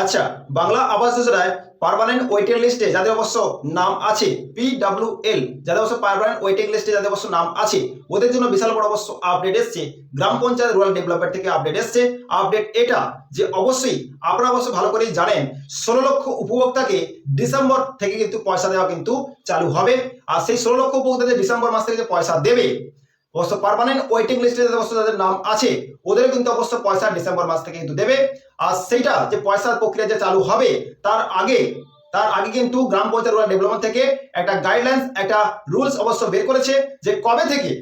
আচ্ছা বাংলা আবাস যোজনায় পারমানেন্ট ওয়েটিং লিস্টে যাদের অবশ্য নাম আছে পিডাব্লিউএল যাদের অবশ্য পার্মানেন্ট ওয়েটিং লিস্টে যাদের অবশ্য নাম আছে, ওদের জন্য বিশাল বড় অবশ্য আপডেট এসছে। গ্রাম পঞ্চায়েত রুরাল ডেভেলপমেন্ট থেকে আপডেট এসছে। আপডেট এটা যে অবশ্যই আপনারা অবশ্য ভালো করেই জানেন, ষোলো লক্ষ উপভোক্তাকে ডিসেম্বর থেকে কিন্তু পয়সা দেওয়া কিন্তু চালু হবে। আর সেই ষোলো লক্ষ উপভোক্তাদের ডিসেম্বর মাস থেকে যে পয়সা দেবে অবশ্য পারমানেন্ট ওয়েটিং লিস্টে অবশ্য যাদের নাম আছে, ওদেরও কিন্তু অবশ্য পয়সা ডিসেম্বর মাস থেকে কিন্তু দেবে। আর সেইটা যে পয়সার প্রক্রিয়া যে চালু হবে, তার আগে তার আগে কিন্তু গ্রাম পঞ্চায়েত রুরাল ডেভেলপমেন্ট থেকে একটা গাইডলাইন্স একটা রুলস অবশ্য বের করেছে যে কবে থেকে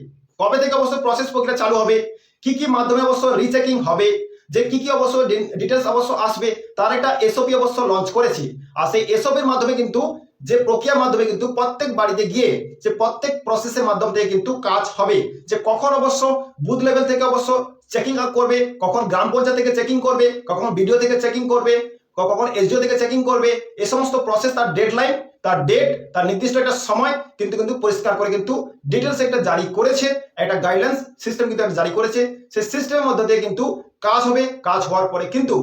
কবে থেকে অবশ্য প্রসেস প্রক্রিয়া চালু হবে, কি কি মাধ্যমে অবশ্য রিচেকিং হবে যে কি কি অবশ্য ডিটেলস অবশ্য আসবে, তার একটা এসওপি অবশ্য লঞ্চ করেছি। আর সেই এসওপির মাধ্যমে কিন্তু, যে প্রক্রিয়ার মাধ্যমে কিন্তু প্রত্যেক বাড়িতে গিয়ে, যে প্রত্যেক প্রসেসের মাধ্যম থেকে কিন্তু কাজ হবে। যে কখন অবশ্য বুথ লেভেল থেকে অবশ্য চেকিং করবে, কখন গ্রাম পঞ্চায়েত থেকে চেকিং করবে, কখন বিডিও থেকে চেকিং করবে কখন এসডিও থেকে চেকিং করবে এই সমস্ত প্রসেস তার ডেডলাইন তার ডেট তার নির্দিষ্ট একটা সময় কিন্তু কিন্তু পরিষ্কার করে কিন্তু ডিটেলস একটা জারি করেছে, একটা গাইডলাইন্স সিস্টেম কিন্তু জারি করেছে। সেই সিস্টেমের মধ্যে দিয়ে কিন্তু কাজ হবে, কাজ হওয়ার পরে কিন্তু,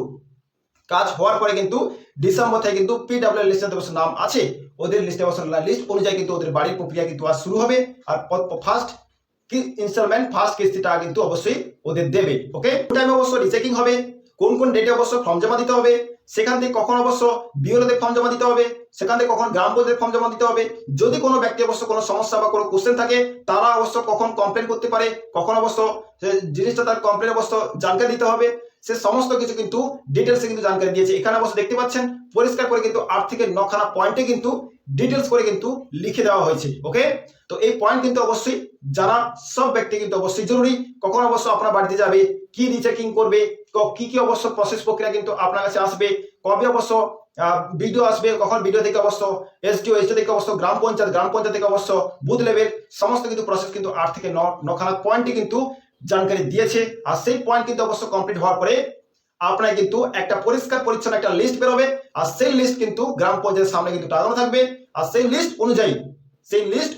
কাজ হওয়ার পরে কিন্তু ডিসেম্বর থেকে কিন্তু পিডাব্লিউ লিস্টের অবশ্য নাম আছে, ওদের লিস্টে অবশ্য লিস্ট অনুযায়ী কিন্তু ওদের বাড়ির প্রক্রিয়া কিন্তু আজ শুরু হবে। আর ফার্স্ট কি ইনস্টলমেন্ট ফার্স্ট কিস্তিটা কিন্তু অবশ্যই ওদের দেবে ওকে টাইমে অবশ্য রিচেকিং হবে, কোন কোন ডেটে অবশ্য ফর্ম জমা দিতে হবে, সেখান থেকে কখন অবশ্য বিওলোতে ফর্ম জমা দিতে হবে সেখান থেকে কখন গ্রাম পঞ্চায়েত ফর্ম জমা দিতে হবে? যদি কোনো ব্যক্তি অবশ্য কোনো সমস্যা বা কোনো কোশ্চেন থাকে, তারা অবশ্য কখন কমপ্লেন করতে পারে? কখন অবশ্য জিনিসটা তার কমপ্লেন অবশ্য জানকে দিতে হবে? সে সমস্ত কিছু কিন্তু ডিটেলসে কিন্তু জানকারি দিয়েছে। এখানে অবশ্য দেখতে পাচ্ছেন, পরিষ্কার করে কিন্তু আট থেকে নখানা পয়েন্টে কিন্তু ডিটেলস করে কিন্তু লিখে দেওয়া হয়েছে ওকে তো এই পয়েন্ট কিন্তু অবশ্যই জানা, সব ব্যক্তি কিন্তু অবশ্যই জরুরি। কখন অবশ্য আপনার বাড়িতে যাবে, কি রিচেকিং করবে, কি কি অবশ্য প্রসেস প্রক্রিয়া কিন্তু আপনার কাছে আসবে, কবে অবশ্য ভিডিও আসবে, কখন ভিডিও থেকে অবশ্য এসডিও এসডিও থেকে অবশ্য গ্রাম পঞ্চায়েত গ্রাম পঞ্চায়েত থেকে অবশ্য বুথ লেভেল সমস্ত কিন্তু প্রসেস কিন্তু আট থেকে নখানা পয়েন্টে কিন্তু জানকারি দিয়েছে আর সেই পয়েন্ট কিন্তু অবশ্য কমপ্লিট হওয়ার পরে আপনার কিন্তু একটা পরিষ্কার পরিচ্ছন্ন একটা লিস্ট বেরোবে আর সেই লিস্ট কিন্তু গ্রাম পঞ্চায়েতের সামনে কিন্তু টাঙানো থাকবে আর সেই লিস্ট অনুযায়ী সেই লিস্ট